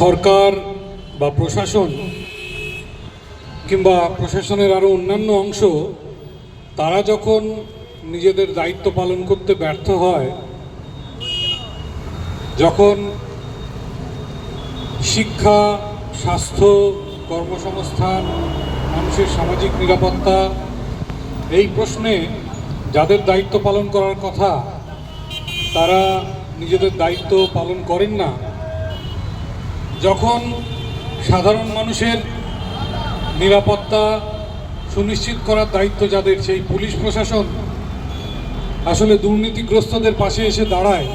সরকার বা প্রশাসন কিংবা প্রশাসনের আরও অন্যান্য অংশ, তারা যখন নিজেদের দায়িত্ব পালন করতে ব্যর্থ হয়, যখন শিক্ষা, স্বাস্থ্য, কর্মসংস্থান, মানুষের সামাজিক নিরাপত্তা, এই প্রশ্নে যাদের দায়িত্ব পালন করার কথা, তারা নিজেদের দায়িত্ব পালন করেন না। যখন সাধারণ মানুষের নিরাপত্তা সুনিশ্চিত করার দায়িত্ব যাদের, সেই পুলিশ প্রশাসন আসলে দুর্নীতিগ্রস্তদের পাশে এসে দাঁড়ায়,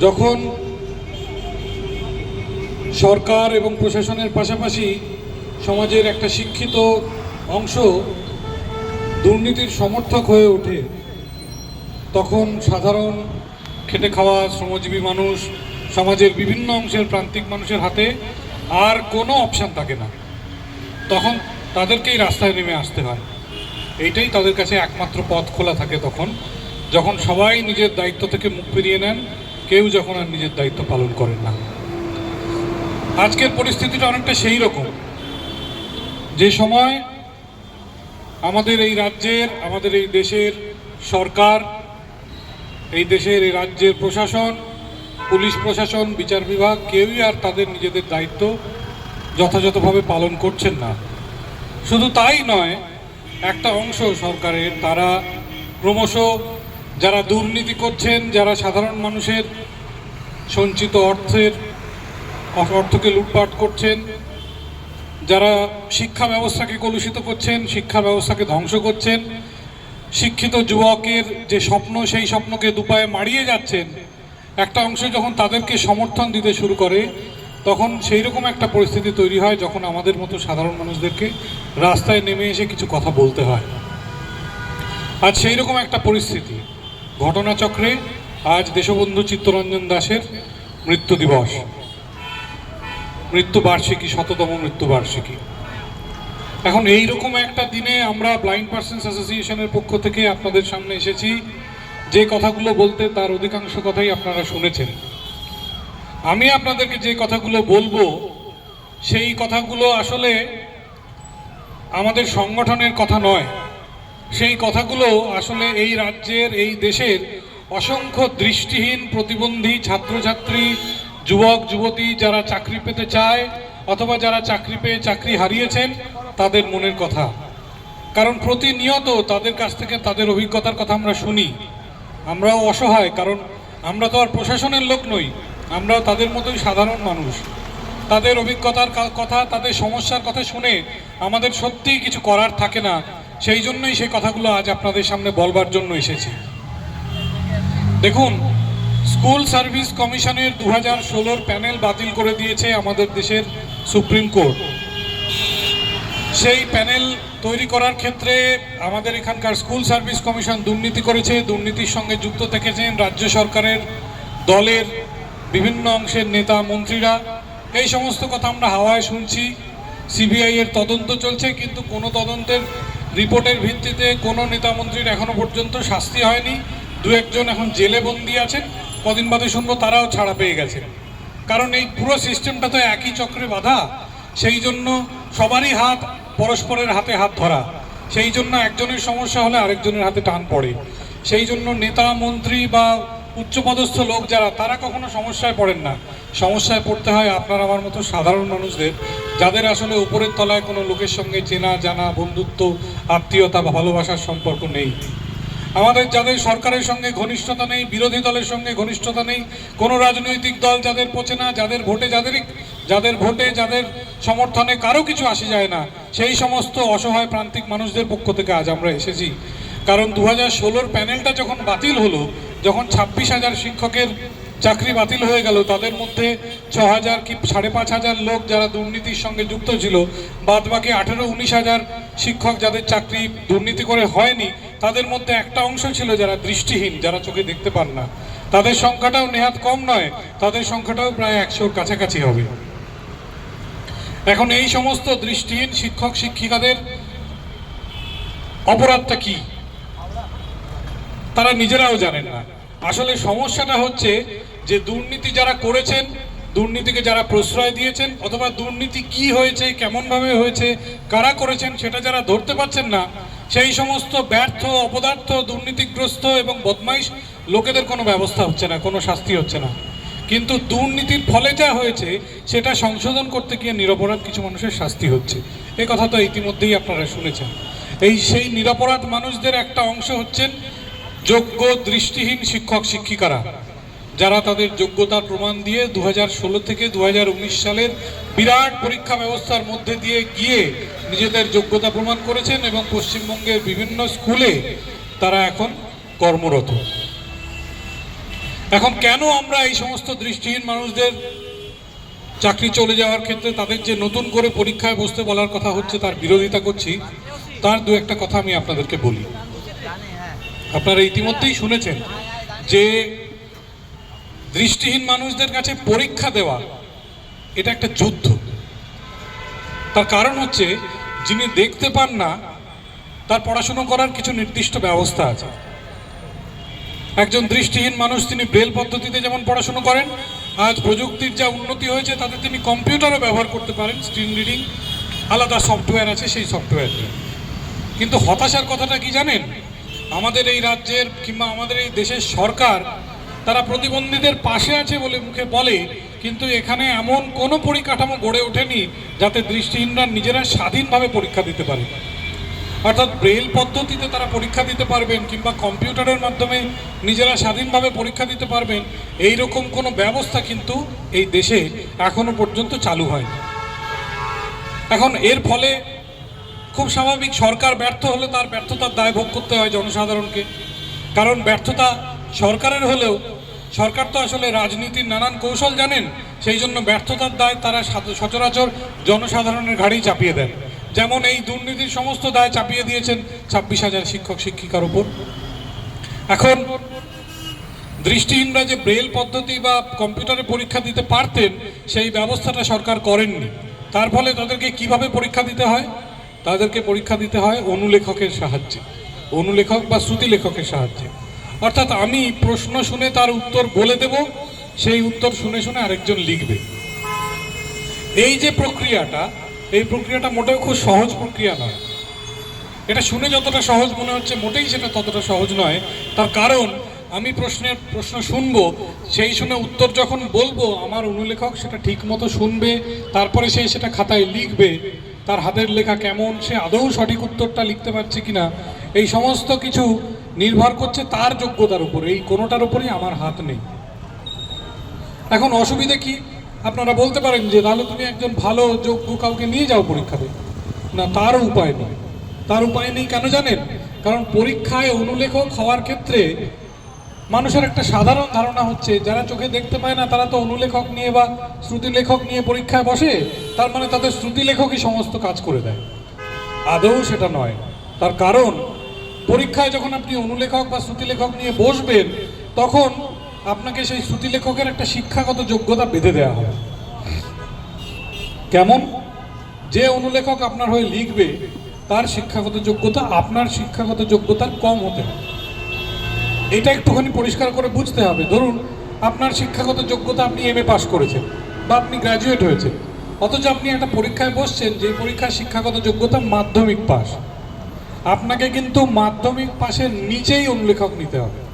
যখন সরকার এবং প্রশাসনের পাশাপাশি সমাজের একটা শিক্ষিত অংশ দুর্নীতির সমর্থক হয়ে ওঠে, তখন সাধারণ খেটে খাওয়া শ্রমজীবী মানুষ সমাজের বিভিন্ন অংশের প্রান্তিক মানুষের হাতে আর কোনো অপশান থাকে না। তখন তাদেরকেই রাস্তায় নেমে আসতে হয়। এইটাই তাদের কাছে একমাত্র পথ খোলা থাকে তখন। যখন সবাই নিজের দায়িত্ব থেকে মুখ ফিরিয়ে নেন, কেউ যখন আর নিজের দায়িত্ব পালন করেন না। আজকের পরিস্থিতিটা অনেকটা সেই রকম। যে সময় আমাদের এই রাজ্যের, আমাদের এই দেশের সরকার, এই দেশের এই রাজ্যের প্রশাসন পুলিশ প্রশাসন, বিচার বিভাগ, কেউই আর তাদের নিজেদের দায়িত্ব যথাযথভাবে পালন করছেন না। শুধু তাই নয়, একটা অংশ সরকারের, তারা ক্রমশ যারা দুর্নীতি করছেন, যারা সাধারণ মানুষের সঞ্চিত অর্থের অর্থকে লুটপাট করছেন, যারা শিক্ষা ব্যবস্থাকে কলুষিত করছেন, শিক্ষা ব্যবস্থাকে ধ্বংস করছেন, শিক্ষিত যুবকের যে স্বপ্ন, সেই স্বপ্নকে দুপায়ে মারিয়ে যাচ্ছেন একটা অংশ যখন তাদেরকে সমর্থন দিতে শুরু করে, তখন সেই রকম একটা পরিস্থিতি তৈরি হয় যখন আমাদের মতো সাধারণ মানুষদেরকে রাস্তায় নেমে এসে কিছু কথা বলতে হয়। আজ সেই রকম একটা পরিস্থিতি। ঘটনাচক্রে আজ দেশবন্ধু চিত্তরঞ্জন দাসের মৃত্যু দিবস। মৃত্যুবার্ষিকী, শততম মৃত্যুবার্ষিকী। এখন এই রকম একটা দিনে আমরা ব্লাইন্ড পার্সনস অ্যাসোসিয়েশনের পক্ষ থেকে আপনাদের সামনে এসেছি। যে কথাগুলো বলতে তার অধিকাংশ কথাই আপনারা শুনেছেন। আমি আপনাদেরকে যে কথাগুলো বলব, সেই কথাগুলো আসলে আমাদের সংগঠনের কথা নয়। সেই কথাগুলো আসলে এই রাজ্যের, এই দেশের অসংখ্য দৃষ্টিহীন, প্রতিবন্ধী ছাত্রছাত্রী, যুবক, যুবতী যারা চাকরি পেতে চায় অথবা যারা চাকরি পেয়ে চাকরি হারিয়েছেন, তাদের মনের কথা। কারণ প্রতিনিয়ত তাদের কাছ থেকে তাদের অভিজ্ঞতার কথা আমরা শুনি। আমরাও অসহায়, কারণ আমরা তো আর প্রশাসনের লোক নই, আমরাও তাদের মতোই সাধারণ মানুষ। তাদের অভিজ্ঞতার কথা, তাদের সমস্যার কথা শুনে আমাদের সত্যিই কিছু করার থাকে না, সেই জন্যই সেই কথাগুলো আজ আপনাদের সামনে বলবার জন্য এসেছি। দেখুন, স্কুল সার্ভিস কমিশনের দু হাজার প্যানেল বাতিল করে দিয়েছে আমাদের দেশের সুপ্রিম কোর্ট। সেই প্যানেল তৈরি করার ক্ষেত্রে আমাদের এখানকার স্কুল সার্ভিস কমিশন দুর্নীতি করেছে, দুর্নীতির সঙ্গে যুক্ত থেকেছেন রাজ্য সরকারের দলের বিভিন্ন অংশের নেতা মন্ত্রীরা। এই সমস্ত কথা আমরা হাওয়ায় শুনছি, সিবিআই এর তদন্ত চলছে, কিন্তু কোনো তদন্তের রিপোর্টের ভিত্তিতে কোনো নেতা মন্ত্রীর এখনও পর্যন্ত শাস্তি হয়নি। দু একজন এখন জেলে বন্দি আছেন, কদিন বাদে শুনব তারাও ছাড়া পেয়ে গেছেন। কারণ এই পুরো সিস্টেমটা তো একই চক্রে বাঁধা, সেই জন্য সবারই হাত পরস্পরের হাতে হাত ধরা। সেই জন্য একজনের সমস্যা হলে আরেকজনের হাতে টান পড়ে। সেই জন্য নেতা, মন্ত্রী বা উচ্চপদস্থ লোক যারা, তারা কখনো সমস্যায় পড়েন না। সমস্যায় পড়তে হয় আপনার আমার মতো সাধারণ মানুষদের, যাদের আসলে উপরের তলায় কোনো লোকের সঙ্গে চেনা, জানা, বন্ধুত্ব, আত্মীয়তা বা ভালোবাসার সম্পর্ক নেই। আমাদের যাদের সরকারের সঙ্গে ঘনিষ্ঠতা নেই, বিরোধী দলের সঙ্গে ঘনিষ্ঠতা নেই, কোনো রাজনৈতিক দল যাদের পচে না, যাদের ভোটে যাদেরই যাদের ভোটে, যাদের সমর্থনে কারও কিছু আসে যায় না, সেই সমস্ত অসহায় প্রান্তিক মানুষদের পক্ষ থেকে আজ আমরা এসেছি। কারণ দু হাজার ষোলোর প্যানেলটা যখন বাতিল হলো, যখন ছাব্বিশ হাজার শিক্ষকের চাকরি বাতিল হয়ে গেল, তাদের মধ্যে ছ হাজার কি সাড়ে পাঁচ হাজার লোক যারা দুর্নীতির সঙ্গে যুক্ত ছিল বাদ বাকি আঠেরো উনিশ হাজার শিক্ষক যাদের চাকরি দুর্নীতি করে হয়নি, তাদের মধ্যে একটা অংশ ছিল যারা দৃষ্টিহীন, যারা চোখে দেখতে পান না। তাদের সংখ্যাটাও নেহাত কম নয়, তাদের সংখ্যাটাও প্রায় একশোর কাছাকাছি হবে। এখন এই সমস্ত দৃষ্টিহীন শিক্ষক, শিক্ষিকাদের অপরাধটা কি? তারা নিজেরাও জানেন না। আসলে সমস্যাটা হচ্ছে যে দুর্নীতি যারা করেছেন, দুর্নীতিকে যারা প্রশ্রয় দিয়েছেন, অথবা দুর্নীতি কি হয়েছে, কেমনভাবে হয়েছে, কারা করেছেন সেটা যারা ধরতে পারছেন না, সেই সমস্ত ব্যর্থ, অপদার্থ, দুর্নীতিগ্রস্ত এবং বদমাইশ লোকেদের কোনো ব্যবস্থা হচ্ছে না, কোনো শাস্তি হচ্ছে না। কিন্তু দুর্নীতির ফলে যা হয়েছে, সেটা সংশোধন করতে গিয়ে নিরপরাধ কিছু মানুষের শাস্তি হচ্ছে। এ কথা তো ইতিমধ্যেই আপনারা শুনেছেন। এই সেই নিরপরাধ মানুষদের একটা অংশ হচ্ছেন যোগ্য দৃষ্টিহীন শিক্ষক শিক্ষিকারা। যারা তাদের যোগ্যতার প্রমাণ দিয়ে দু ষোলো থেকে দু উনিশ সালের বিরাট পরীক্ষা ব্যবস্থার মধ্যে দিয়ে গিয়ে নিজেদের যোগ্যতা প্রমাণ করেছেন এবং পশ্চিমবঙ্গের বিভিন্ন স্কুলে তারা এখন কর্মরত। এখন কেন আমরা এই সমস্ত দৃষ্টিহীন মানুষদের চাকরি চলে যাওয়ার ক্ষেত্রে তাদের যে নতুন করে পরীক্ষায় বসতে বলার কথা হচ্ছে, তার বিরোধিতা করছি, তার দু একটা কথা আমি আপনাদেরকে বলি। আপনারা ইতিমধ্যেই শুনেছেন যে দৃষ্টিহীন মানুষদের কাছে পরীক্ষা দেওয়া, এটা একটা যুদ্ধ। তার কারণ হচ্ছে, যিনি দেখতে পান না, তার পড়াশুনো করার কিছু নির্দিষ্ট ব্যবস্থা আছে। একজন দৃষ্টিহীন মানুষ তিনি ব্রেল পদ্ধতিতে যেমন পড়াশুনো করেন, আজ প্রযুক্তির যা উন্নতি হয়েছে তাতে তিনি কম্পিউটারও ব্যবহার করতে পারেন, স্ক্রিন রিডিং, আলাদা সফটওয়্যার আছে সেই সফটওয়্যার কিন্তু হতাশার কথাটা কি জানেন? আমাদের এই রাজ্যের কিংবা আমাদের এই দেশের সরকার তারা প্রতিবন্ধীদের পাশে আছে বলে মুখে বলে, কিন্তু এখানে এমন কোনো পরিকাঠামো গড়ে ওঠেনি যাতে দৃষ্টিহীনরা নিজেরা স্বাধীনভাবে পরীক্ষা দিতে পারে। অর্থাৎ ব্রেল পদ্ধতিতে তারা পরীক্ষা দিতে পারবেন কিংবা কম্পিউটারের মাধ্যমে নিজেরা স্বাধীনভাবে পরীক্ষা দিতে পারবেন এই রকম কোনো ব্যবস্থা কিন্তু এই দেশে এখনও পর্যন্ত চালু হয়নি। এখন এর ফলে খুব স্বাভাবিক সরকার ব্যর্থ হলে তার ব্যর্থতার দায় ভোগ করতে হয় জনসাধারণকে। কারণ ব্যর্থতা সরকারের হলেও, সরকার তো আসলে রাজনীতির নানান কৌশল জানেন, সেই জন্য ব্যর্থতার দায় তারা সচরাচর জনসাধারণের ঘাড়েই চাপিয়ে দেন। যেমন এই দুর্নীতির সমস্ত দায় চাপিয়ে দিয়েছেন ছাব্বিশ হাজার শিক্ষক, শিক্ষিকার উপর। এখন দৃষ্টিহীনরা যে ব্রেল পদ্ধতি বা কম্পিউটারে পরীক্ষা দিতে পারতেন, সেই ব্যবস্থাটা সরকার করেননি। তার ফলে তাদেরকে কীভাবে পরীক্ষা দিতে হয়? তাদেরকে পরীক্ষা দিতে হয় অনুলেখকের সাহায্যে, অনুলেখক বা শ্রুতি লেখকের সাহায্যে। অর্থাৎ আমি প্রশ্ন শুনে তার উত্তর বলে দেব, সেই উত্তর শুনে শুনে আরেকজন লিখবে। এই যে প্রক্রিয়াটা এই প্রক্রিয়াটা মোটেও খুব সহজ প্রক্রিয়া নয়। এটা শুনে যতটা সহজ মনে হচ্ছে, মোটেই সেটা ততটা সহজ নয়। তার কারণ, আমি প্রশ্নের, প্রশ্ন শুনব, সেই শুনে উত্তর যখন বলব, আমার অনুলেখক সেটা ঠিক মতো শুনবে, তারপরে সে সেটা খাতায় লিখবে, তার হাতের লেখা কেমন, সে আদৌ সঠিক উত্তরটা লিখতে পারছে কিনা, এই সমস্ত কিছু নির্ভর করছে তার যোগ্যতার উপর। এই কোনোটার উপরেই আমার হাত নেই। এখন অসুবিধে কি? আপনারা বলতে পারেন যে, তাহলে তুমি একজন ভালো যোগ্য কাউকে নিয়ে যাও পরীক্ষাতে না তারও উপায় নেই তার উপায় নেই কেন জানেন? কারণ পরীক্ষায় অনুলেখক হওয়ার ক্ষেত্রে মানুষের একটা সাধারণ ধারণা হচ্ছে, যারা চোখে দেখতে পায় না, তারা তো অনুলেখক নিয়ে বা শ্রুতি লেখক নিয়ে পরীক্ষায় বসে, তার মানে তাদের শ্রুতি লেখকই সমস্ত কাজ করে দেয়। আদৌ সেটা নয়। তার কারণ, পরীক্ষায় যখন আপনি অনুলেখক বা শ্রুতি লেখক নিয়ে বসবেন, তখন আপনাকে সেই শ্রুতি লেখকের একটা শিক্ষাগত যোগ্যতা বেঁধে দেওয়া হবে। কেমন? যে অনুলেখক আপনার হয়ে লিখবে, তার শিক্ষাগত যোগ্যতা আপনার শিক্ষাগত যোগ্যতার কম হতে হবে। এটা একটুখানি পরিষ্কার করে বুঝতে হবে। ধরুন, আপনার শিক্ষাগত যোগ্যতা আপনি এম এ পাস করেছেন, বা আপনি গ্র্যাজুয়েট হয়েছেন, অথচ আপনি একটা পরীক্ষায় বসছেন, যে পরীক্ষার শিক্ষাগত যোগ্যতা মাধ্যমিক পাস আপনাকে কিন্তু মাধ্যমিক পাশের নিচেই অনুলেখক নিতে হবে।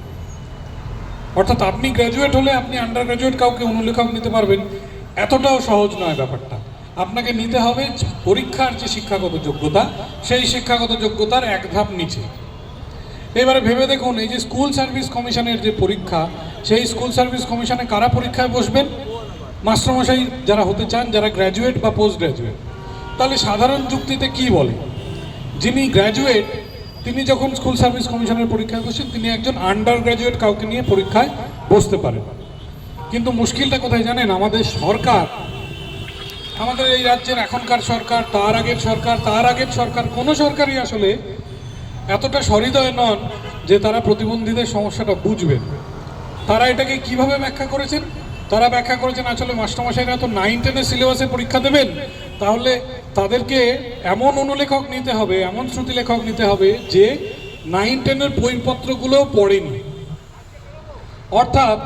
অর্থাৎ আপনি গ্র্যাজুয়েট হলে আপনি আন্ডার গ্র্যাজুয়েট কাউকে অনুলেখক নিতে পারবেন, এতটাও সহজ নয় ব্যাপারটা। আপনাকে নিতে হবে পরীক্ষার যে শিক্ষাগত যোগ্যতা, সেই শিক্ষাগত যোগ্যতার এক ধাপ নিচে। এবারে ভেবে দেখুন, এই যে স্কুল সার্ভিস কমিশনের যে পরীক্ষা, সেই স্কুল সার্ভিস কমিশনে কারা পরীক্ষায় বসবেন? মাস্টারমশাই যারা হতে চান, যারা গ্র্যাজুয়েট বা পোস্ট গ্র্যাজুয়েট তাহলে সাধারণ যুক্তিতে কি বলে? যিনি গ্র্যাজুয়েট তিনি যখন স্কুল সার্ভিস কমিশনের পরীক্ষায় বসেন তিনি একজন আন্ডার গ্র্যাজুয়েট কাউকে নিয়ে পরীক্ষায় বসতে পারেন। কিন্তু মুশকিলটা কোথায় জানেন? আমাদের সরকার, আমাদের এই রাজ্যের এখনকার সরকার, তার আগের সরকার, তার আগের সরকার, কোনো সরকারই আসলে এতটা সহৃদয় নন যে তারা প্রতিবন্ধীদের সমস্যাটা বুঝবেন তারা এটাকে কীভাবে ব্যাখ্যা করেছেন? তারা ব্যাখ্যা করেছেন, আসলে মাস্টারমশাইরা তো নাইন টেনের সিলেবাসে পরীক্ষা দেবেন, তাহলে তাদেরকে এমন অনুলেখক নিতে হবে, এমন শ্রুতি লেখক নিতে হবে যে নাইন টেনের বইপত্রগুলো পড়েনি। অর্থাৎ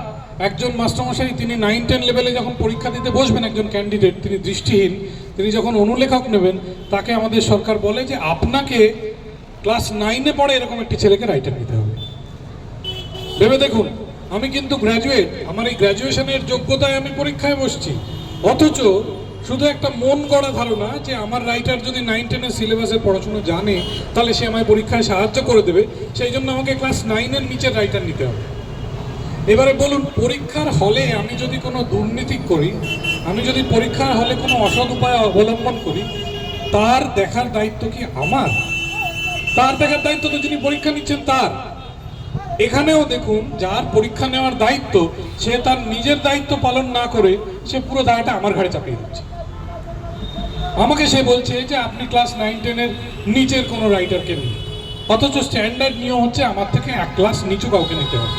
একজন মাস্টারমশাই, তিনি নাইন টেন লেভেলে যখন পরীক্ষা দিতে বসবেন একজন ক্যান্ডিডেট, তিনি দৃষ্টিহীন, তিনি যখন অনুলেখক নেবেন, তাকে আমাদের সরকার বলে যে আপনাকে ক্লাস নাইনে পড়ে এরকম একটি ছেলেকে রাইটার নিতে হবে। ভেবে দেখুন, আমি কিন্তু গ্র্যাজুয়েট আমার এই গ্র্যাজুয়েশনের যোগ্যতায় আমি পরীক্ষায় বসছি, অথচ শুধু একটা মন গড়া ধারণা যে আমার রাইটার যদি নাইন টেনের সিলেবাসে পড়াশোনা জানে, তাহলে সে আমায় পরীক্ষায় সাহায্য করে দেবে। সেই জন্য আমাকে ক্লাস নাইনের নিচের রাইটার নিতে হবে। এবারে বলুন, পরীক্ষার হলে আমি যদি কোনো দুর্নীতি করি, আমি যদি পরীক্ষার হলে কোনো অসৎ উপায় অবলম্বন করি, তার দেখার দায়িত্ব কি আমার? তার দেখার দায়িত্ব তো যিনি পরীক্ষা নিচ্ছেন তার। এখানেও দেখুন, যার পরীক্ষা নেওয়ার দায়িত্ব, সে তার নিজের দায়িত্ব পালন না করে, সে পুরো দায়টা আমার ঘাড়ে চাপিয়ে দিচ্ছে। আমাকে সে বলছে যে আপনি ক্লাস নাইন টেনের নিচের কোনো রাইটারকে নিন। অথচ স্ট্যান্ডার্ড নিয়ম হচ্ছে আমার থেকে এক ক্লাস নিচু কাউকে নিতে হবে।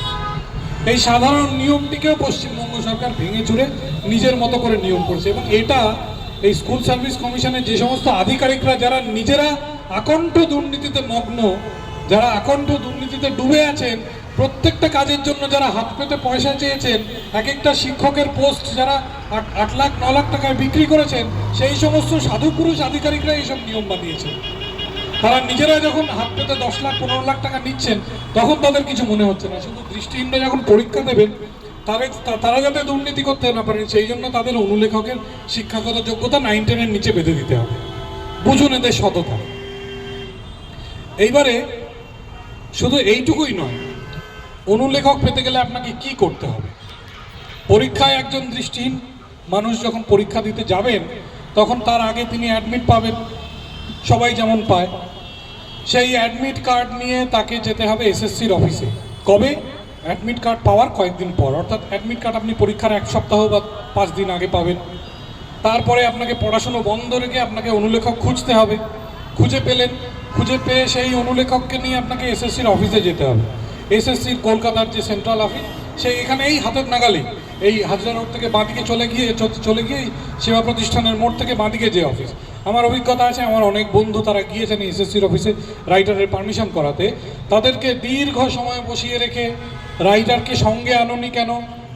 এই সাধারণ নিয়মটিকেও পশ্চিমবঙ্গ সরকার ভেঙে চুরে নিজের মতো করে নিয়ম করছে এবং এটা এই স্কুল সার্ভিস কমিশনের যে সমস্ত আধিকারিকরা, যারা নিজেরা আকণ্ঠ দুর্নীতিতে মগ্ন, যারা আকণ্ঠ দুর্নীতিতে ডুবে আছেন প্রত্যেকটা কাজের জন্য যারা হাত পেতে পয়সা চেয়েছেন এক একটা শিক্ষকের পোস্ট যারা আট- লাখ, ন লাখ টাকায় বিক্রি করেছেন, সেই সমস্ত সাধু পুরুষ আধিকারিকরা এইসব নিয়ম বানিয়েছেন। তারা নিজেরা যখন হাত পেতে দশ লাখ, পনেরো লাখ টাকা নিচ্ছেন, তখন তাদের কিছু মনে হচ্ছে না। শুধু দৃষ্টিহীনরা যখন পরীক্ষা দেবেন, তাদের, তারা যাতে দুর্নীতি করতে না পারেন, সেই জন্য তাদের অনুলেখকের শিক্ষাগত যোগ্যতা নাইন টেনের নিচে বেঁধে দিতে হবে। বুঝুন এদের সততা। এইবারে শুধু এইটুকুই নয় অনুলেখক পেতে গেলে আপনাকে কি করতে হবে? পরীক্ষায় একজন দৃষ্টিহীন মানুষ যখন পরীক্ষা দিতে যাবেন, তখন তার আগে তিনি অ্যাডমিট পাবেন। সবাই যেমন পায়। সেই অ্যাডমিট কার্ড নিয়ে তাকে যেতে হবে এসএসসির অফিসে কবে? অ্যাডমিট কার্ড পাওয়ার কয়েকদিন পর। অর্থাৎ অ্যাডমিট কার্ড আপনি পরীক্ষার এক সপ্তাহ বা পাঁচ দিন আগে পাবেন। তারপরে আপনাকে পড়াশুনো বন্ধ রেখে আপনাকে অনুলেখক খুঁজতে হবে। খুঁজে পেলেন। খুঁজে পেয়ে সেই অনুলেখককে নিয়ে আপনাকে এসএসসির অফিসে যেতে হবে। এসএসসির কলকাতার যে সেন্ট্রাল অফিস সেই এখানে এই হাতের নাগালে এই হাজরা রোড থেকে বাঁদিকে চলে গিয়ে চলে গিয়ে সেবা প্রতিষ্ঠানের মোড় থেকে বাঁদিকে যে অফিস আমার অভিজ্ঞতা আছে, আমার অনেক বন্ধু তারা গিয়েছেন এসএসসির অফিসে রাইটারের পারমিশন করাতে। তাদেরকে দীর্ঘ সময় বসিয়ে রেখে রাইটারকে সঙ্গে আনোনি কেন?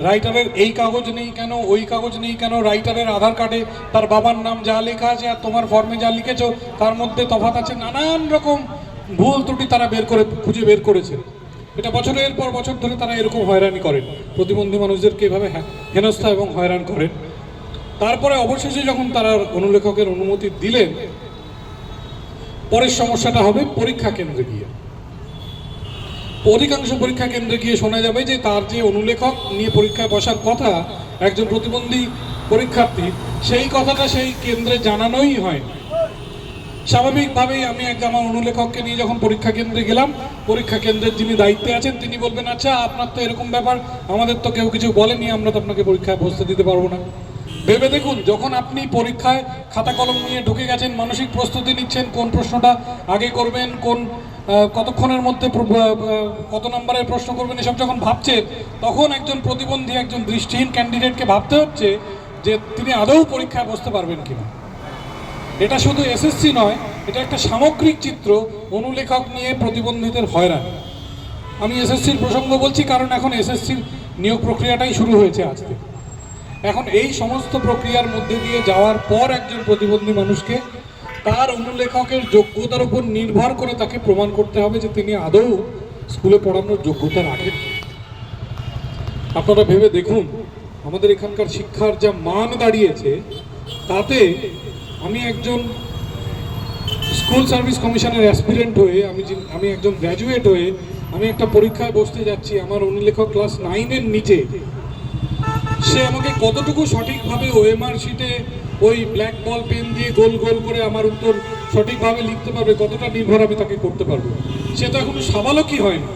রাইটারের এই কাগজ নেই কেন? ওই কাগজ নেই কেন? রাইটারের আধার কার্ডে তার বাবার নাম যা লেখা আছে আর তোমার ফর্মে যা লিখেছো, তার মধ্যে তফাত আছে। নানান রকম ভুল ত্রুটি তারা বের করে খুঁজে বের করেছে। এটা বছরের পর বছর ধরে তারা এরকম হয়রানি করেন। প্রতিবন্ধী মানুষদেরকে এভাবে হেনস্থা এবং হয়রান করেন। তারপরে অবশেষে যখন তারা অনুলেখকের অনুমতি দিলেন, পরের সমস্যাটা হবে পরীক্ষা কেন্দ্রে গিয়ে। অধিকাংশ পরীক্ষা কেন্দ্রে গিয়ে শোনা যাবে যে তার যে অনুলেখক নিয়ে পরীক্ষায় বসার কথা, একজন প্রতিবন্ধী পরীক্ষার্থী, সেই কথাটা সেই কেন্দ্রে জানানোই হয় স্বাভাবিকভাবেই আমি এক আমার অনুলেখককে নিয়ে যখন পরীক্ষা কেন্দ্রে গেলাম, পরীক্ষা কেন্দ্রের যিনি দায়িত্বে আছেন, তিনি বলবেন আচ্ছা আপনার তো এরকম ব্যাপার, আমাদের তো কেউ কিছু বলেনি, আমরা তো আপনাকে পরীক্ষায় বসতে দিতে পারব না। ভেবে দেখুন, যখন আপনি পরীক্ষায় খাতা কলম নিয়ে ঢুকে গেছেন, মানসিক প্রস্তুতি নিচ্ছেন, কোন প্রশ্নটা আগে করবেন, কোন কতক্ষণের মধ্যে কত নম্বরের প্রশ্ন করবেন, এসব যখন ভাবছেন, তখন একজন প্রতিবন্ধী, একজন দৃষ্টিহীন ক্যান্ডিডেটকে ভাবতে হচ্ছে যে তিনি আদৌ পরীক্ষায় বসতে পারবেন কিনা। এটা শুধু এসএসসি নয়, এটা একটা সামগ্রিক চিত্র অনুলেখক নিয়ে প্রতিবন্ধীদের হয়রান। আমি এসএসসির প্রসঙ্গ বলছি কারণ এখন এসএসসির নিয়োগ প্রক্রিয়াটাই শুরু হয়েছে আজকে। এখন এই সমস্ত প্রক্রিয়ার মধ্যে দিয়ে যাওয়ার পর একজন প্রতিবন্ধী মানুষকে তার অনুলেখকের যোগ্যতার উপর নির্ভর করে তাকে প্রমাণ করতে হবে যে তিনি আদৌ স্কুলে পড়ানোর যোগ্যতা রাখেন। আপনারা ভেবে দেখুন, আমাদের এখানকার শিক্ষার যা মান দাঁড়িয়েছে, তাতে আমি একজন স্কুল সার্ভিস কমিশনের অ্যাসপিরেন্ট হয়ে, আমি আমি একজন গ্র্যাজুয়েট হয়ে, আমি একটা পরীক্ষায় বসতে যাচ্ছি, আমার অনুলেখক ক্লাস নাইনের নিচে। সে আমাকে কতটুকু সঠিকভাবে ওএমআর শিটে ওই ব্ল্যাক বল পেন দিয়ে গোল গোল করে আমার উত্তর সঠিকভাবে লিখতে পারবে, কতটা নির্ভর আমি তাকে করতে পারব? সে তো এখনও সাবালকই হয়নি।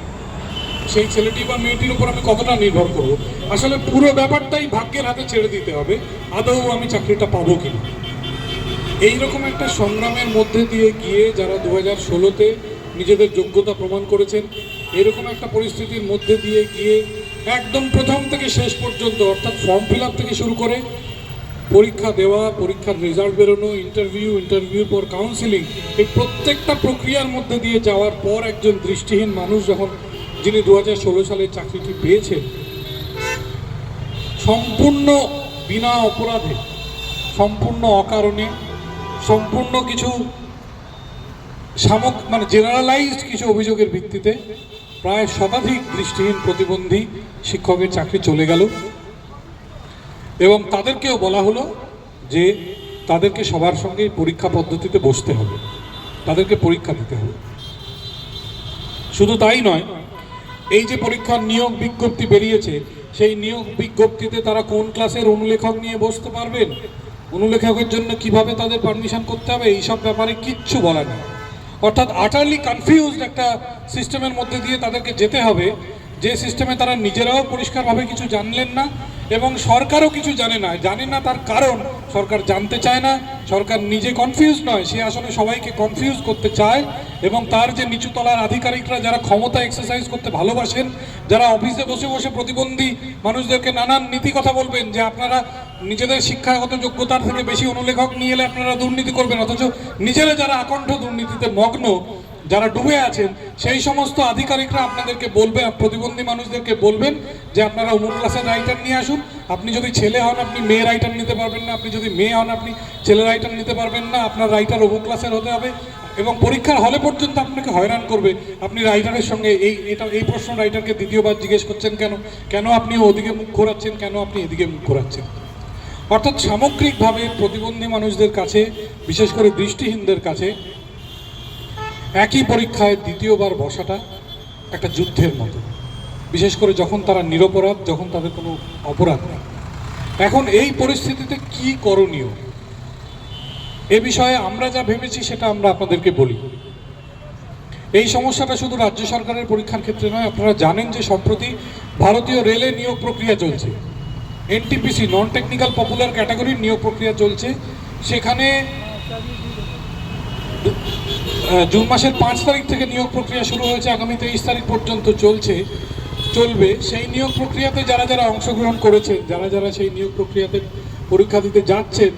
সেই ছেলেটি বা মেয়েটির উপর আমি কতটা নির্ভর করব? আসলে পুরো ব্যাপারটাই ভাগ্যের হাতে ছেড়ে দিতে হবে, আদৌ আমি চাকরিটা পাবো কিনা। এইরকম একটা সংগ্রামের মধ্যে দিয়ে গিয়ে যারা দু হাজার ষোলোতে নিজেদের যোগ্যতা প্রমাণ করেছেন, এরকম একটা পরিস্থিতির মধ্যে দিয়ে গিয়ে একদম প্রথম থেকে শেষ পর্যন্ত, অর্থাৎ ফর্ম ফিল থেকে শুরু করে পরীক্ষা দেওয়া, পরীক্ষার রেজাল্ট বেরোনো, ইন্টারভিউ, ইন্টারভিউর পর কাউন্সিলিং এই প্রত্যেকটা প্রক্রিয়ার মধ্যে দিয়ে যাওয়ার পর একজন দৃষ্টিহীন মানুষ যখন যিনি দু হাজার ষোলো সালে চাকরিটি পেয়েছেন, সম্পূর্ণ বিনা অপরাধে, সম্পূর্ণ অকারণে সম্পূর্ণ কিছু সামক মানে জেনারেলাইজড কিছু অভিযোগের ভিত্তিতে প্রায় শতাধিক দৃষ্টিহীন প্রতিবন্ধী শিক্ষকের চাকরি চলে গেল। এবং তাদেরকেও বলা হলো যে তাদেরকে সবার সঙ্গে পরীক্ষা পদ্ধতিতে বসতে হবে। তাদেরকে পরীক্ষা দিতে হবে। শুধু তাই নয়, এই যে পরীক্ষার নিয়োগ বিজ্ঞপ্তি বেরিয়েছে, সেই নিয়োগ বিজ্ঞপ্তিতে তারা কোন ক্লাসের অনুলেখক নিয়ে বসতে পারবেন? অনুলেখকের জন্য কীভাবে তাদের পারমিশন করতে হবে, এইসব ব্যাপারে কিচ্ছু বলা নেই। অর্থাৎ আটারলি কনফিউজড একটা সিস্টেমের মধ্যে দিয়ে তাদেরকে যেতে হবে, যে সিস্টেমে তারা নিজেরাও পরিষ্কারভাবে কিছু জানলেন না এবং সরকারও কিছু জানে না। জানে না তার কারণ, সরকার জানতে চায় না, সরকার নিজে কনফিউজ নয়, সে আসলে সবাইকে কনফিউজ করতে চায় এবং তার যে নিচুতলার আধিকারিকরা যারা ক্ষমতা এক্সারসাইজ করতে ভালোবাসেন, যারা অফিসে বসে বসে প্রতিবন্ধী মানুষদেরকে নানান নীতি কথা বলবেন যে আপনারা নিজেদের শিক্ষাগত যোগ্যতার থেকে বেশি অনুলেখক নিয়ে এলে আপনারা দুর্নীতি করবেন, অথচ নিজেরা যারা আকণ্ঠ দুর্নীতিতে মগ্ন, যারা ডুবে আছেন, সেই সমস্ত আধিকারিকরা আপনাদেরকে বলবে প্রতিবন্ধী মানুষদেরকে বলবেন যে আপনারা অমুক ক্লাসের রাইটার নিয়ে আসুন। আপনি যদি ছেলে হন, আপনি মেয়ে রাইটার নিতে পারবেন না। আপনি যদি মেয়ে হন, আপনি ছেলে রাইটার নিতে পারবেন না। আপনার রাইটার অমুক ক্লাসের হতে হবে। এবং পরীক্ষার হলে পর্যন্ত আপনাকে হয়রান করবে। আপনি রাইটারের সঙ্গে এই, এটা, এই প্রশ্ন রাইটারকে দ্বিতীয়বার জিজ্ঞেস করছেন কেন? কেন আপনি ওদিকে মুখ ঘোরাচ্ছেন? কেন আপনি এদিকে মুখ ঘোরাচ্ছেন? অর্থাৎ সামগ্রিকভাবে প্রতিবন্ধী মানুষদের কাছে, বিশেষ করে দৃষ্টিহীনদের কাছে, একই পরীক্ষায় দ্বিতীয়বার বসাটা একটা যুদ্ধের মতো। বিশেষ করে যখন তারা নিরপরাধ, যখন তাদের কোনো অপরাধ নেই। এখন এই পরিস্থিতিতে কি করণীয়? এ বিষয়ে আমরা যা ভেবেছি সেটা আমরা আপনাদেরকে বলি। এই সমস্যাটা শুধু রাজ্য সরকারের পরীক্ষার ক্ষেত্রে নয়, আপনারা জানেন যে সম্প্রতি ভারতীয় রেলে নিয়োগ প্রক্রিয়া চলছে। এনটিপিসি নন টেকনিক্যাল পপুলার ক্যাটাগরির নিয়োগ প্রক্রিয়া চলছে। সেখানে জুন মাসের পাঁচ তারিখ থেকে নিয়োগ প্রক্রিয়া শুরু হয়েছে, আগামী তেইশ তারিখ পর্যন্ত চলছে, চলবে। সেই নিয়োগ প্রক্রিয়াতে যারা যারা অংশগ্রহণ করেছেন, যারা যারা সেই নিয়োগ প্রক্রিয়াতে পরীক্ষা দিতে যাচ্ছেন,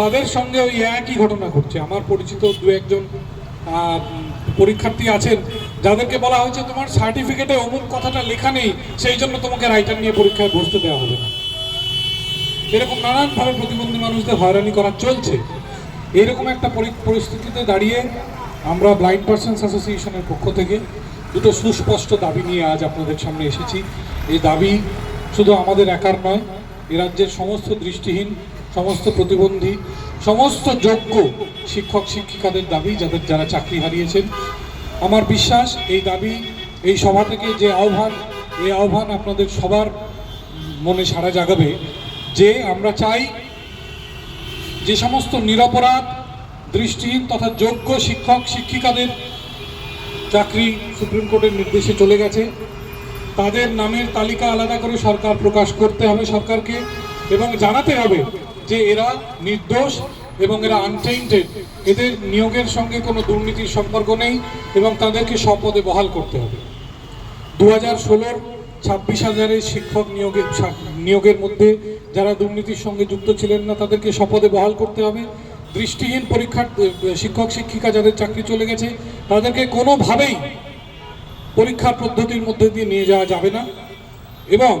তাদের সঙ্গে ওই একই ঘটনা ঘটছে। আমার পরিচিত দু একজন পরীক্ষার্থী আছেন, যাদেরকে বলা হয়েছে তোমার সার্টিফিকেটে অমুক কথাটা লেখা নেই, সেই জন্য তোমাকে রাইটার নিয়ে পরীক্ষায় বসতে দেওয়া হবে না। এরকম নানানভাবে প্রতিবন্ধী মানুষদের হয়রানি করা চলছে, এরকম একটা পরি- পরিস্থিতিতে দাঁড়িয়ে আমরা ব্লাইন্ড পার্সনস অ্যাসোসিয়েশনের পক্ষ থেকে দুটো সুস্পষ্ট দাবি নিয়ে আজ আপনাদের সামনে এসেছি। এই দাবি শুধু আমাদের একার নয়, এ রাজ্যের সমস্ত দৃষ্টিহীন, সমস্ত প্রতিবন্ধী, সমস্ত যোগ্য শিক্ষক, শিক্ষিকাদের দাবি, যাদের যারা চাকরি হারিয়েছেন। আমার বিশ্বাস, এই দাবি, এই সভা থেকে যে আহ্বান, এই আহ্বান আপনাদের সবার মনে সাড়া জাগাবে যে আমরা চাই যে সমস্ত নিরপরাধ, দৃষ্টিহীন তথা যোগ্য শিক্ষক, শিক্ষিকাদের চাকরি সুপ্রিম কোর্টের নির্দেশে চলে গেছে। তাদের নামের তালিকা আলাদা করে সরকার প্রকাশ করতে হবে সরকারকে এবং জানাতে হবে যে এরা নির্দোষ এবং এরা আনটেইন্টেড এদের নিয়োগের সঙ্গে কোনো দুর্নীতির সম্পর্ক নেই এবং তাদেরকে স্বপদে বহাল করতে হবে। দু হাজার ষোলোর ছাব্বিশ হাজারের শিক্ষক নিয়োগের নিয়োগের মধ্যে যারা দুর্নীতির সঙ্গে যুক্ত ছিলেন না, তাদেরকে শপথে বহাল করতে হবে। দৃষ্টিহীন পরীক্ষার শিক্ষক, শিক্ষিকা যাদের চাকরি চলে গেছে, তাদেরকে কোনোভাবেই পরীক্ষার পদ্ধতির মধ্যে দিয়ে নিয়ে যাওয়া যাবে না। এবং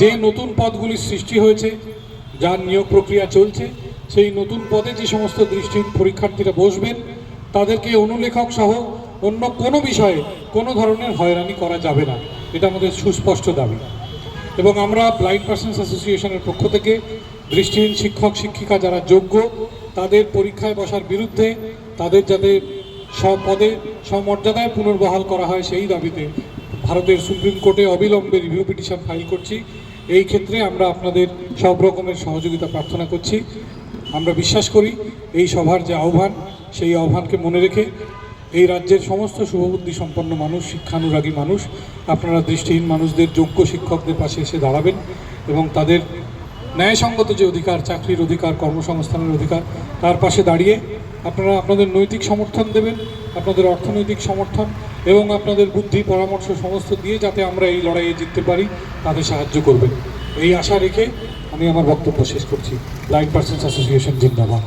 যে নতুন পদগুলির সৃষ্টি হয়েছে যার নিয়োগ প্রক্রিয়া চলছে, সেই নতুন পদে যে সমস্ত দৃষ্টিহীন পরীক্ষার্থীরা বসবেন, তাদেরকে অনুলেখক সহ অন্য কোনো বিষয়ে কোনো ধরনের হয়রানি করা যাবে না। এটা আমাদের সুস্পষ্ট দাবি। এবং আমরা ব্লাইন্ড পার্সনস অ্যাসোসিয়েশনের পক্ষ থেকে দৃষ্টিহীন শিক্ষক, শিক্ষিকা যারা যোগ্য, তাদের পরীক্ষায় বসার বিরুদ্ধে তাদের যাতে স্বপদে সমর্যাদায় পুনর্বহাল করা হয় সেই দাবিতে ভারতের সুপ্রিম কোর্টে অবিলম্বে রিভিউ পিটিশন ফাইল করছি। এই ক্ষেত্রে আমরা আপনাদের সব রকমের সহযোগিতা প্রার্থনা করছি। আমরা বিশ্বাস করি এই সভার যে আহ্বান, সেই আহ্বানকে মনে রেখে এই রাজ্যের সমস্ত শুভবুদ্ধি সম্পন্ন মানুষ, শিক্ষানুরাগী মানুষ, আপনারা দৃষ্টিহীন মানুষদের যোগ্য শিক্ষকদের পাশে এসে দাঁড়াবেন এবং তাদের ন্যায়সঙ্গত যে অধিকার, চাকরির অধিকার, কর্মসংস্থানের অধিকার, তার পাশে দাঁড়িয়ে আপনারা আপনাদের নৈতিক সমর্থন দেবেন, আপনাদের অর্থনৈতিক সমর্থন এবং আপনাদের বুদ্ধি, পরামর্শ সমস্ত দিয়ে যাতে আমরা এই লড়াইয়ে জিততে পারি, তাদের সাহায্য করবেন। এই আশা রেখে আমি আমার বক্তব্য শেষ করছি। লাইট পার্সনস অ্যাসোসিয়েশন, জিন্দাবাদ।